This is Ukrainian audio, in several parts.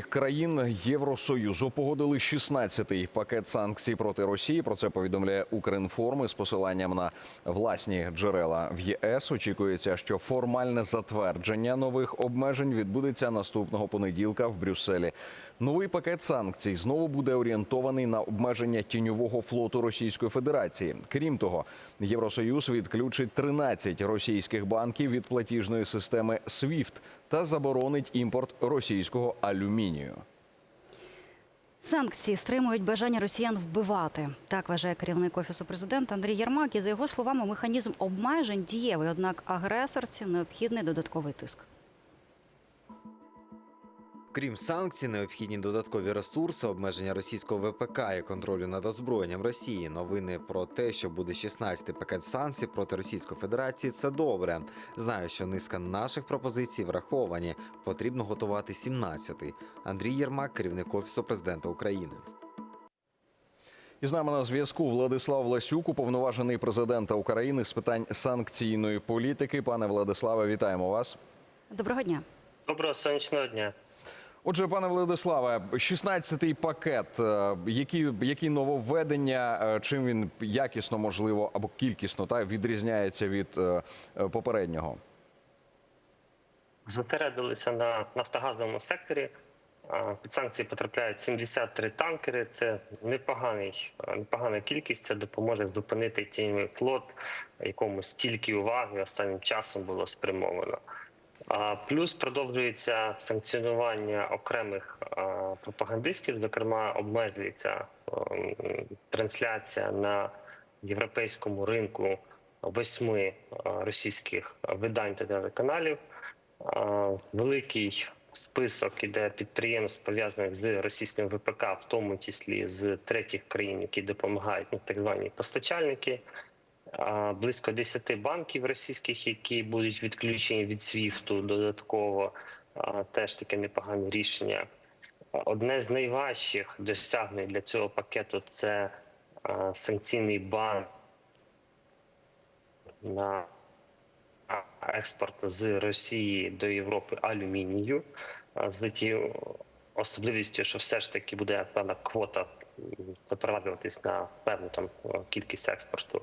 Країн Євросоюзу погодили 16-й пакет санкцій проти Росії. Про це повідомляє Укрінформ із посиланням на власні джерела в ЄС. Очікується, що формальне затвердження нових обмежень відбудеться наступного понеділка в Брюсселі. Новий пакет санкцій знову буде орієнтований на обмеження тіньового флоту Російської Федерації. Крім того, Євросоюз відключить 13 російських банків від платіжної системи SWIFT та заборонить імпорт російського алюмінію. Санкції стримують бажання росіян вбивати. Так вважає керівник офісу президента Андрій Єрмак. І за його словами, механізм обмежень дієвий. Однак агресорці необхідний додатковий тиск. Крім санкцій, необхідні додаткові ресурси, обмеження російського ВПК і контролю над озброєнням Росії. Новини про те, що буде 16-й пакет санкцій проти Російської Федерації, це добре. Знаю, що низка наших пропозицій враховані. Потрібно готувати 17-й. Андрій Єрмак, керівник офісу президента України. І з нами на зв'язку Владислав Ласюк, уповноважений президента України з питань санкційної політики. Пане Владиславе, вітаємо вас. Доброго дня. Доброго сонячного дня. Отже, пане Владиславе, 16-й пакет. е, Які, які нововведення, е, чим він якісно можливо або кількісно та відрізняється від е, попереднього? Зосередилися на нафтогазовому секторі. Під санкції потрапляють 73 танкери. Це непоганий, непогана кількість. Це допоможе зупинити тіньовий флот, якому стільки уваги останнім часом було спрямовано. Плюс продовжується санкціонування окремих пропагандистів, зокрема, обмежується трансляція на європейському ринку восьми російських видань та телеканалів. Великий список іде підприємств пов'язаних з російським ВПК, в тому числі з третіх країн, які допомагають ну, так звані постачальники. Близько 10 банків російських, які будуть відключені від СВІФТу додатково. Теж таке непогане рішення. Одне з найважчих досягнень для цього пакету це санкційний бан на експорт з Росії до Європи алюмінію з тією особливістю, що все ж таки буде певна квота запроваджуватись на певну там кількість експорту.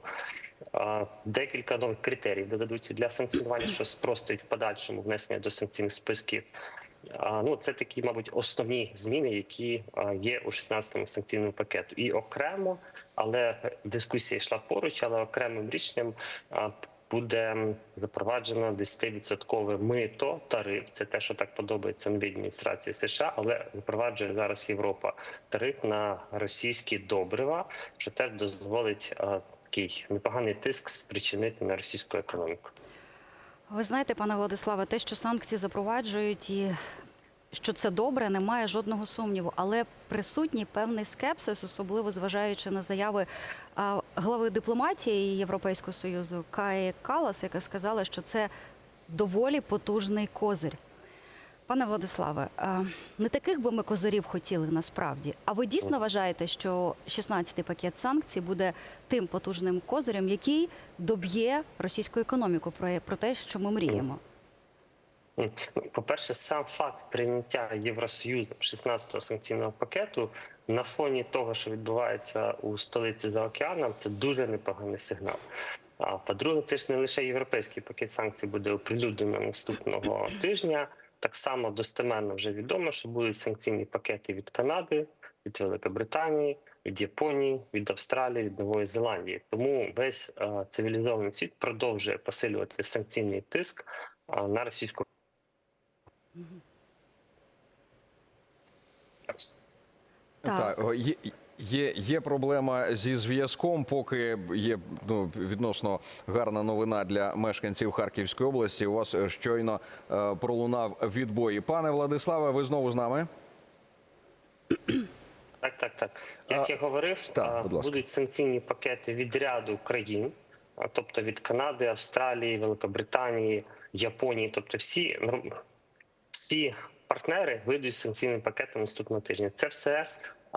Декілька нових критеріїв додадуться для санкціонування, що спростить в подальшому внесення до санкційних списків. Ну, це такі, мабуть, основні зміни, які є у 16-му санкційному пакету. І окремо, але дискусія йшла поруч, але окремим рішенням буде запроваджено 10% мито тариф. Це те, що так подобається новій адміністрації США, але запроваджує зараз Європа тариф на російські добрива, що теж дозволить а, такий непоганий тиск спричинити на російську економіку. Ви знаєте, пане Владиславе, те, що санкції запроваджують і що це добре, немає жодного сумніву. Але присутній певний скепсис, особливо зважаючи на заяви глави дипломатії Європейського союзу Каї Калас, яка сказала, що це доволі потужний козир. Пане Владиславе, не таких би ми козирів хотіли насправді. А ви дійсно вважаєте, що 16-й пакет санкцій буде тим потужним козирем, який доб'є російську економіку про, те, що ми мріємо? Ну, По-перше, сам факт прийняття Євросоюзом 16-го санкційного пакету на фоні того, що відбувається у столиці за океаном, це дуже непоганий сигнал. А по-друге, це ж не лише європейський пакет санкцій буде оприлюднено наступного тижня. Так само достеменно вже відомо, що будуть санкційні пакети від Канади, від Великобританії, від Японії, від Австралії, від Нової Зеландії. Тому весь е, цивілізований світ продовжує посилювати санкційний тиск на російську Так. о, є, є, є проблема зі зв'язком, поки є ну, відносно гарна новина для мешканців Харківської області. У вас е, щойно е, пролунав відбой. Пане Владиславе, ви знову з нами? Так, так, так. Як А, я говорив, так, будь будуть санкційні пакети від ряду країн, тобто від Канади, Австралії, Великобританії, Японії, тобто всі всі партнери вийдуть з санкційним пакетом наступного тижня. Це все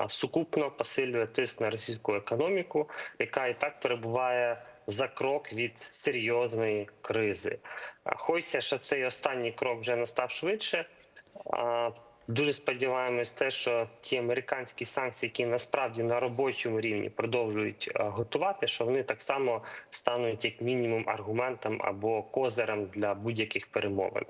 сукупно посилює тиск на російську економіку, яка і так перебуває за крок від серйозної кризи. Хочеться, щоб цей останній крок вже настав швидше. Дуже сподіваємось, те, що ті американські санкції, які насправді на робочому рівні продовжують е, готувати, що вони так само стануть як мінімум аргументом або козирем для будь-яких перемовин.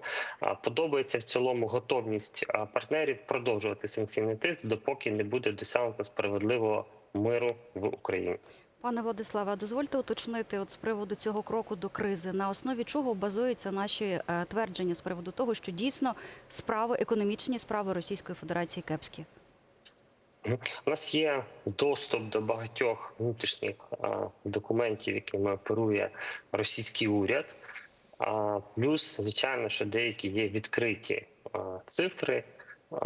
Подобається в цілому готовність партнерів продовжувати санкційний тиск, допоки не буде досягнуто справедливого миру в Україні. Пане Владиславе, дозвольте уточнити от з приводу цього кроку до кризи, на основі чого базуються наші е, твердження з приводу того, що дійсно справи, економічні справи Російської Федерації кепські. У нас є доступ до багатьох внутрішніх а, документів, якими оперує російський уряд. Плюс, звичайно, що деякі є відкриті а, цифри,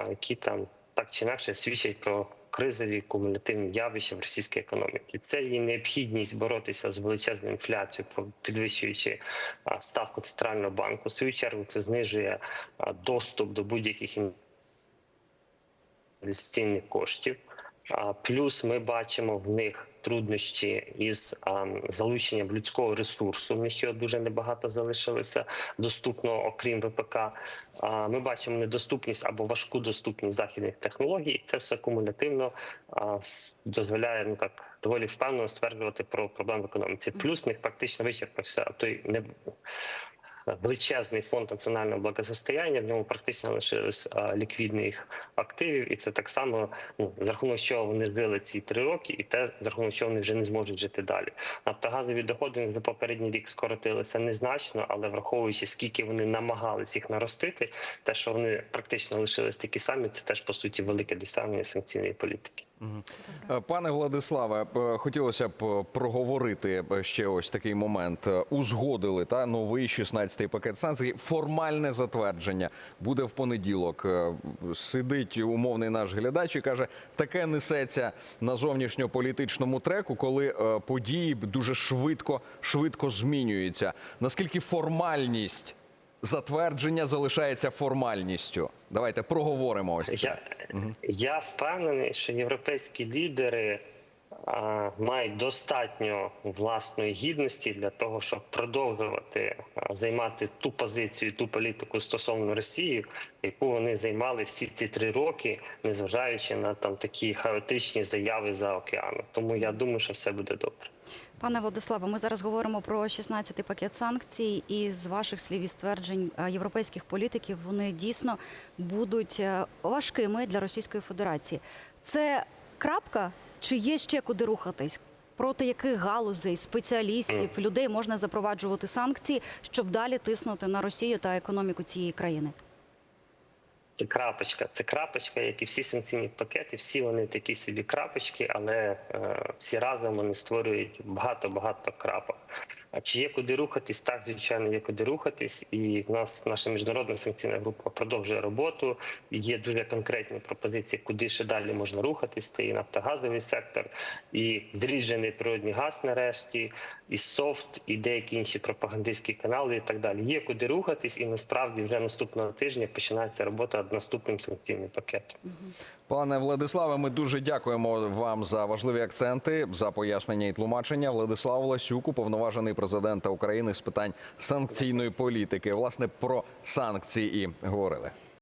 які там так чи інакше свідчать про кризові кумулятивні явища в російській економіці. Це є необхідність боротися з величезною інфляцією, підвищуючи ставку центрального банку. В свою чергу це знижує доступ до будь-яких інвестиційних коштів. Плюс ми бачимо в них труднощі із залученням людського ресурсу. В них його дуже небагато залишилося доступного, окрім ВПК. Ми бачимо недоступність або важку доступність західних технологій. І це все кумулятивно дозволяє ну так доволі впевнено стверджувати про проблеми в економіці. Плюс в них практично вичерпався той не величезний фонд національного благосостояння. В ньому практично лишились ліквідних активів, і це так само ну, за рахунок чого вони жили ці три роки, і те за рахунок чого вони вже не зможуть жити далі. Нафтогазові доходи за попередній рік скоротилися незначно, але враховуючи скільки вони намагались їх наростити, те, що вони практично лишились такі самі, це теж по суті велике досягнення санкційної політики. Е, Пане Владиславе, е, хотілося б е, проговорити ще ось такий момент. Узгодили та новий 16-й пакет санкцій. Формальне затвердження буде в понеділок. Сидить умовний наш глядач і каже, таке несеться на зовнішньополітичному треку, коли події дуже швидко швидко змінюються. Наскільки формальність затвердження залишається формальністю? Давайте проговоримо ось це. Я, я впевнений, що європейські лідери мають достатньо власної гідності для того, щоб продовжувати займати ту позицію, ту політику стосовно Росії, яку вони займали всі ці три роки, незважаючи на там такі хаотичні заяви за океаном. Тому я думаю, що все буде добре. Пане Владиславе, ми зараз говоримо про 16-й пакет санкцій, і з ваших слів і стверджень європейських політиків вони дійсно будуть е, важкими для Російської Федерації. Це крапка, чи є ще куди рухатись? Проти яких галузей, спеціалістів, людей можна запроваджувати санкції, щоб далі тиснути на Росію та економіку цієї країни? Це крапочка, це крапочка, як і всі санкційні пакети. Всі вони такі собі крапочки, але е, всі разом вони створюють багато багато крапок. А чи є куди рухатись? Так, звичайно, є куди рухатись, і нас наша міжнародна санкційна група продовжує роботу. Є дуже конкретні пропозиції, куди ще далі можна рухатись. Це і нафтогазовий сектор, і зріджений природний газ нарешті, і софт, і деякі інші пропагандистські канали, і так далі. Є куди рухатись, і насправді вже наступного тижня починається робота наступним санкційним пакетом. Пане Владиславе, ми дуже дякуємо вам за важливі акценти, за пояснення і тлумачення. Владислав Ласюк, уповноважений президента України з питань санкційної політики. Власне про санкції і говорили.